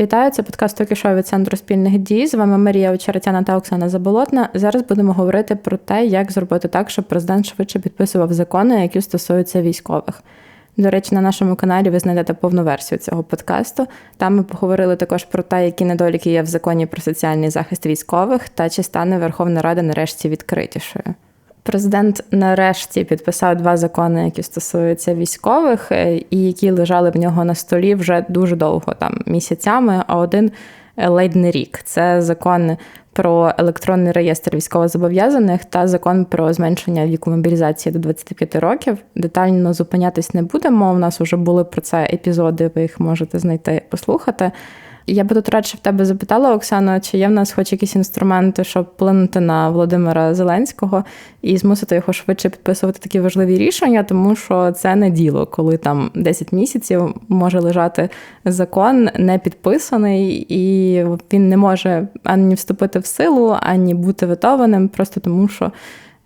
Вітаю, це подкаст «Токі від центру спільних дій. З вами Марія Очеретяна та Оксана Заболотна. Зараз будемо говорити про те, як зробити так, щоб президент швидше підписував закони, які стосуються військових. До речі, на нашому каналі ви знайдете повну версію цього подкасту. Там ми поговорили також про те, які недоліки є в законі про соціальний захист військових та чи стане Верховна Рада нарешті відкритішою. Президент нарешті підписав два закони, які стосуються військових, е, і які лежали в нього на столі вже дуже довго, там місяцями. А один е, ледь не рік. Це закон про електронний реєстр військовозобов'язаних та закон про зменшення віку мобілізації до 25 років. Детально зупинятись не будемо. У нас вже були про це епізоди. Ви їх можете знайти послухати. Я би тут радше в тебе запитала, Оксана, чи є в нас хоч якісь інструменти, щоб вплинути на Володимира Зеленського і змусити його швидше підписувати такі важливі рішення, тому що це не діло, коли там 10 місяців може лежати закон не підписаний, і він не може ані вступити в силу, ані бути ветованим, просто тому що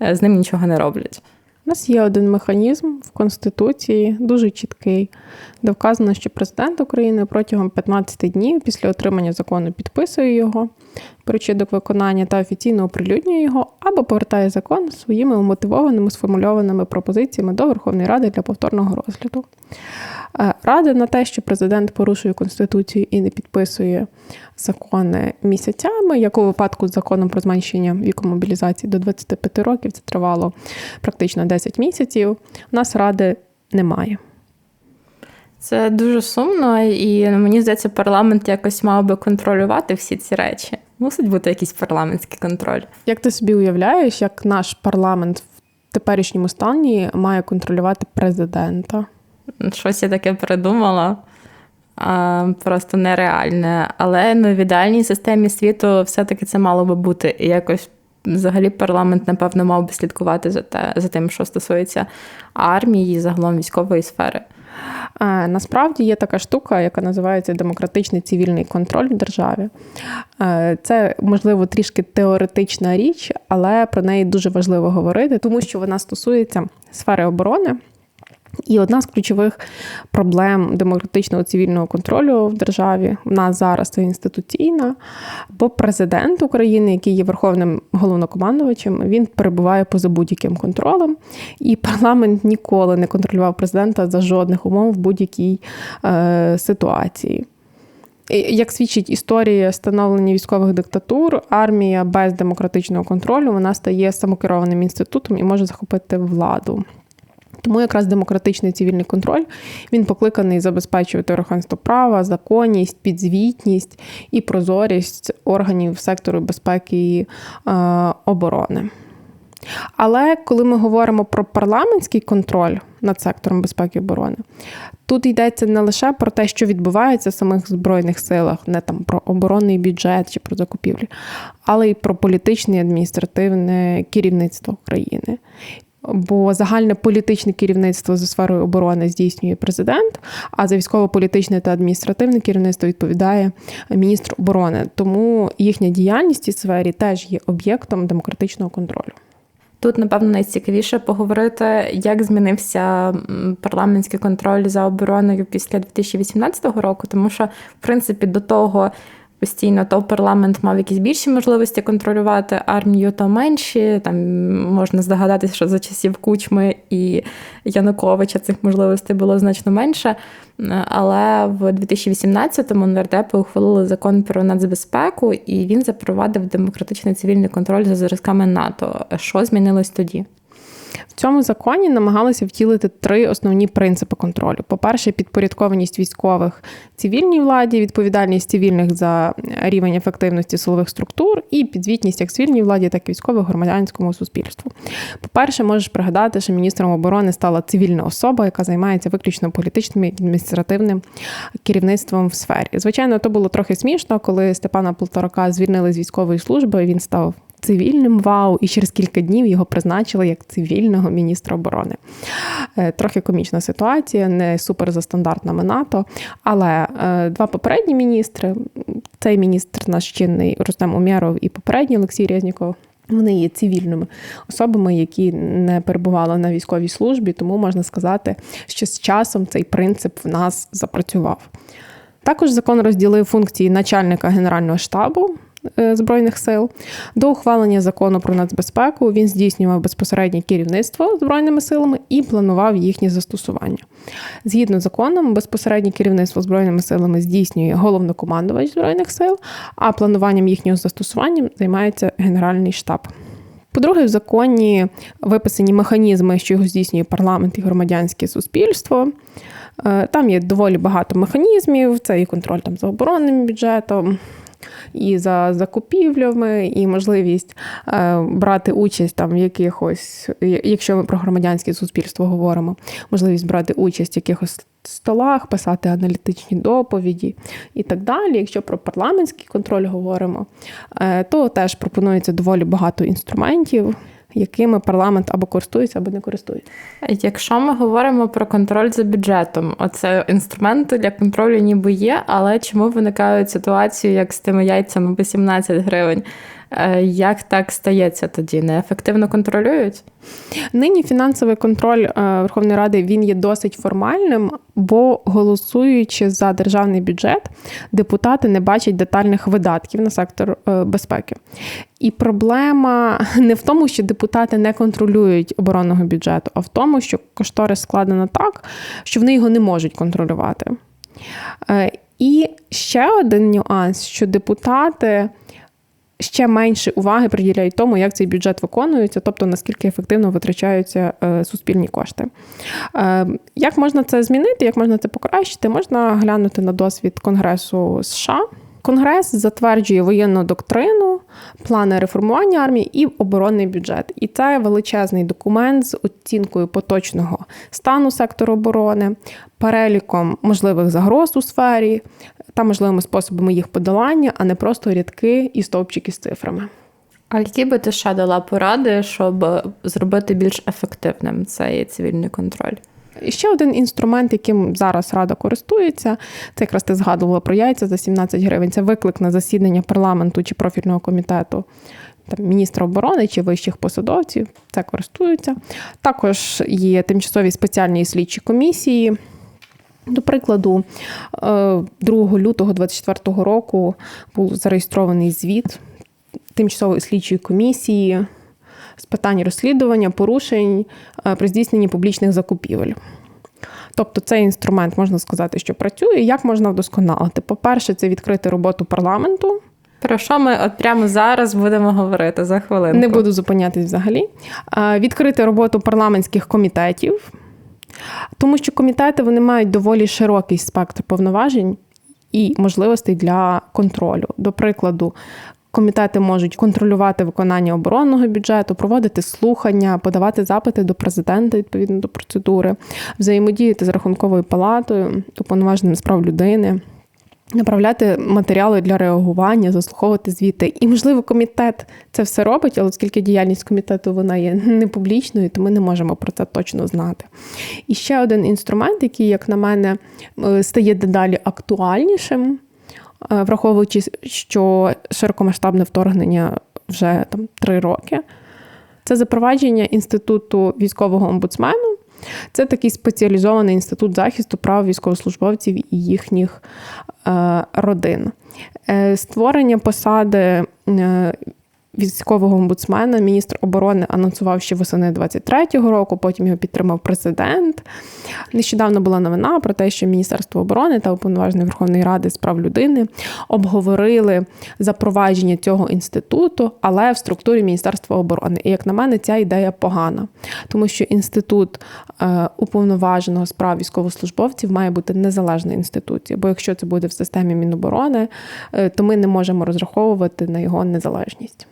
е, з ним нічого не роблять. У нас є один механізм в Конституції, дуже чіткий, де вказано, що президент України протягом 15 днів після отримання закону підписує його, причидок виконання та офіційно оприлюднює його, або повертає закон своїми умотивованими сформульованими пропозиціями до Верховної Ради для повторного розгляду. Е, Рада на те, що президент порушує Конституцію і не підписує закони місяцями, як у випадку з законом про зменшення віку мобілізації до 25 років, це тривало практично 10 місяців. У нас ради немає. Це дуже сумно, і мені здається, парламент якось мав би контролювати всі ці речі. Мусить бути якийсь парламентський контроль. Як ти собі уявляєш, як наш парламент в теперішньому стані має контролювати президента? Щось я таке придумала. Просто нереальне. Але ну, в ідеальній системі світу все-таки це мало би бути. І якось взагалі парламент, напевно, мав би слідкувати за те, за тим, що стосується армії, загалом військової сфери. Насправді є така штука, яка називається демократичний цивільний контроль в державі. Це, можливо, трішки теоретична річ, але про неї дуже важливо говорити, тому що вона стосується сфери оборони. І одна з ключових проблем демократичного цивільного контролю в державі в нас зараз це інституційна, бо президент України, який є верховним головнокомандувачем, він перебуває поза будь-яким контролем, і парламент ніколи не контролював президента за жодних умов в будь-якій е, ситуації. Як свідчить історія встановлення військових диктатур, армія без демократичного контролю вона стає самокерованим інститутом і може захопити владу. Тому якраз демократичний цивільний контроль він покликаний забезпечувати верховенство права, законність, підзвітність і прозорість органів сектору безпеки і е, оборони. Але коли ми говоримо про парламентський контроль над сектором безпеки і оборони, тут йдеться не лише про те, що відбувається в самих збройних силах, не там про оборонний бюджет чи про закупівлі, але й про політичне і адміністративне керівництво країни. Бо загальне політичне керівництво за сферою оборони здійснює президент, а за військово-політичне та адміністративне керівництво відповідає міністр оборони. Тому їхня діяльність у сфері теж є об'єктом демократичного контролю. Тут, напевно, найцікавіше поговорити, як змінився парламентський контроль за обороною після 2018 року, тому що, в принципі, до того постійно то парламент мав якісь більші можливості контролювати армію, то менші. Там можна здогадатися, що за часів Кучми і Януковича цих можливостей було значно менше. Але в 2018-му нардепи ухвалили закон про нацбезпеку, і він запровадив демократичний цивільний контроль за зразками НАТО. Що змінилось тоді? В цьому законі намагалися втілити три основні принципи контролю: по-перше, підпорядкованість військових цивільній владі, відповідальність цивільних за рівень ефективності силових структур і підзвітність як цивільній владі, так і військових громадянському суспільству. По-перше, можеш пригадати, що міністром оборони стала цивільна особа, яка займається виключно політичним і адміністративним керівництвом в сфері. Звичайно, то було трохи смішно, коли Степана Полторака звільнили з військової служби. Він став цивільним вау, і через кілька днів його призначили як цивільного міністра оборони. Е, трохи комічна ситуація, не супер за стандартнами НАТО. Але е, два попередні міністри, цей міністр наш чинний Рустем Умєров і попередній Олексій Резніков, вони є цивільними особами, які не перебували на військовій службі, тому можна сказати, що з часом цей принцип в нас запрацював. Також закон розділив функції начальника Генерального штабу Збройних сил. До ухвалення закону про нацбезпеку він здійснював безпосереднє керівництво Збройними силами і планував їхнє застосування. Згідно з законом, безпосереднє керівництво Збройними силами здійснює головнокомандувач Збройних сил, а плануванням їхнього застосування займається Генеральний штаб. По-друге, в законі виписані механізми, що його здійснює парламент і громадянське суспільство. Е, Там є доволі багато механізмів. Це і контроль там за оборонним бюджетом, і за закупівлями, і можливість е, брати участь там в якихось, якщо ми про громадянське суспільство говоримо, можливість брати участь в якихось столах, писати аналітичні доповіді і так далі. Якщо про парламентський контроль говоримо, е, то теж пропонується доволі багато інструментів, якими парламент або користується, або не користується. Якщо ми говоримо про контроль за бюджетом, оце інструменти для контролю ніби є, але чому виникають ситуації, як з тими яйцями по 17 гривень? Е, Як так стається тоді? Неефективно контролюють? Нині фінансовий контроль е, Верховної Ради він є досить формальним, бо голосуючи за державний бюджет, депутати не бачать детальних видатків на сектор е, безпеки. І проблема не в тому, що депутати не контролюють оборонного бюджету, а в тому, що кошторис складено так, що вони його не можуть контролювати. І ще один нюанс, що депутати ще менше уваги приділяють тому, як цей бюджет виконується, тобто наскільки ефективно витрачаються е, суспільні кошти. Е, Як можна це змінити, як можна це покращити? Можна глянути на досвід Конгресу США. Конгрес затверджує воєнну доктрину, плани реформування армії і оборонний бюджет. І це величезний документ з оцінкою поточного стану сектору оборони, переліком можливих загроз у сфері та можливими способами їх подолання, а не просто рядки і стовпчики з цифрами. А які би ти ще дала поради, щоб зробити більш ефективним цей цивільний контроль? І ще один інструмент, яким зараз рада користується, це якраз ти згадувала про яйця за 17 гривень. Це виклик на засідання парламенту чи профільного комітету. Там міністра оборони чи вищих посадовців це користуються. Також є тимчасові спеціальні слідчі комісії. До прикладу, е, 2 лютого 2024 року був зареєстрований звіт тимчасової слідчої комісії з питань розслідування порушень е, при здійсненні публічних закупівель. Тобто цей інструмент можна сказати, що працює. Як можна вдосконалити? По-перше, це відкрити роботу парламенту. Про що ми от прямо зараз будемо говорити за хвилинку? Не буду зупинятись взагалі. Е, Відкрити роботу парламентських комітетів, тому що комітети вони мають доволі широкий спектр повноважень і можливостей для контролю. До прикладу, комітети можуть контролювати виконання оборонного бюджету, проводити слухання, подавати запити до президента відповідно до процедури, взаємодіяти з рахунковою палатою, уповноваженим з прав людини. Направляти матеріали для реагування, заслуховувати звіти. І, можливо, комітет це все робить, але оскільки діяльність комітету вона є не публічною, то ми не можемо про це точно знати. І ще один інструмент, який, як на мене, е, стає дедалі актуальнішим, враховуючи, що широкомасштабне вторгнення вже там три роки. Це запровадження інституту військового омбудсмену. Це такий спеціалізований інститут захисту прав військовослужбовців і їхніх е, родин. Е, створення посади е, військового омбудсмена міністр оборони анонсував ще восени 23-го року, потім його підтримав президент. Нещодавно була новина про те, що Міністерство оборони та уповноважений Верховної Ради з прав людини обговорили запровадження цього інституту, але в структурі Міністерства оборони. І як на мене, ця ідея погана, тому що інститут е, уповноваженого з прав військовослужбовців має бути незалежною інституцією. Бо якщо це буде в системі Міноборони, е, то ми не можемо розраховувати на його незалежність.